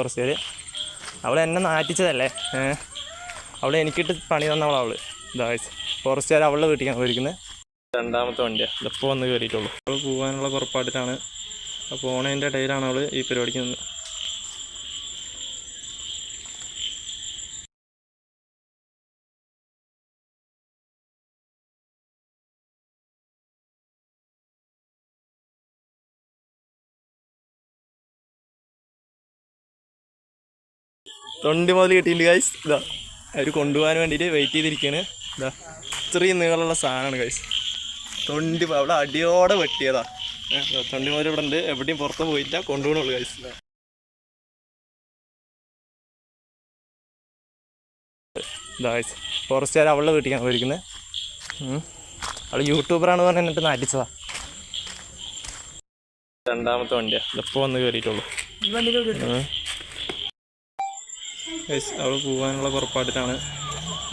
കുറച്ച് പേര് അവൾ എന്നെ നാറ്റിച്ചതല്ലേ? അവൾ എനിക്കിട്ട് പണി തന്നവളവൾ ഇതാ ഫോറസ്റ്റുകാർ അവളുടെ വീട്ടിലാണ് പോയിരിക്കുന്നത് രണ്ടാമത്തെ വണ്ടിയാണ് ഇതിപ്പോൾ വന്ന് കയറിയിട്ടുള്ളൂ അവൾ പോകാനുള്ള പുറപ്പാടിലാണ്. അപ്പോൾ ഓണേന്റെ ഇടയിലാണ് അവൾ ഈ പരിപാടിക്ക് നിന്ന് തൊണ്ടി മുതൽ കിട്ടിയില്ല ഗൈസ് ഇതാ അവർ കൊണ്ടുപോകാൻ വേണ്ടിയിട്ട് വെയിറ്റ് ചെയ്തിരിക്കുകയാണ് ഇതാ ഇത്രയും നീളമുള്ള സാധനമാണ് ഗൈസ് തൊണ്ടി അവിടെ അടിയോടെ വെട്ടിയതാ. തൊണ്ടി മുതൽ ഇവിടെ ഉണ്ട്. എവിടെയും പുറത്ത് പോയില്ല കൊണ്ടുപോകണുള്ളൂ ഗൈസ് ഇതാ. ഗൈസ് ഫോറസ്റ്റുകാർ അവളുടെ വീട്ടിലാണ് പോയിരിക്കുന്നത് അവൾ യൂട്യൂബറാണ് എന്നിട്ട് നാട്ടിച്ചതാ രണ്ടാമത്തെ വണ്ടിയാണ് ഇതിപ്പോൾ വന്ന് കയറിയിട്ടുള്ളൂ ഗൈസ് അവൾ പോകാനുള്ള പുറപ്പാടിലാണ്.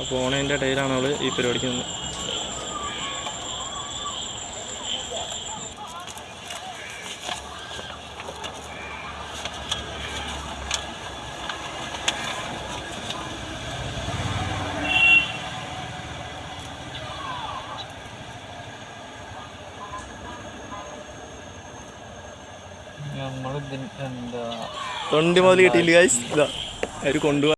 അപ്പോൾ ഓണേന്റെ ഇടയിലാണ് അവൾ ഈ പരിപാടിക്ക് നിന്ന്. നമ്മൾ എന്താ? തൊണ്ടി മുതൽ കിട്ടിയില്ല ഗൈസ് ഇതാ. അവർ കൊണ്ടുപോകാൻ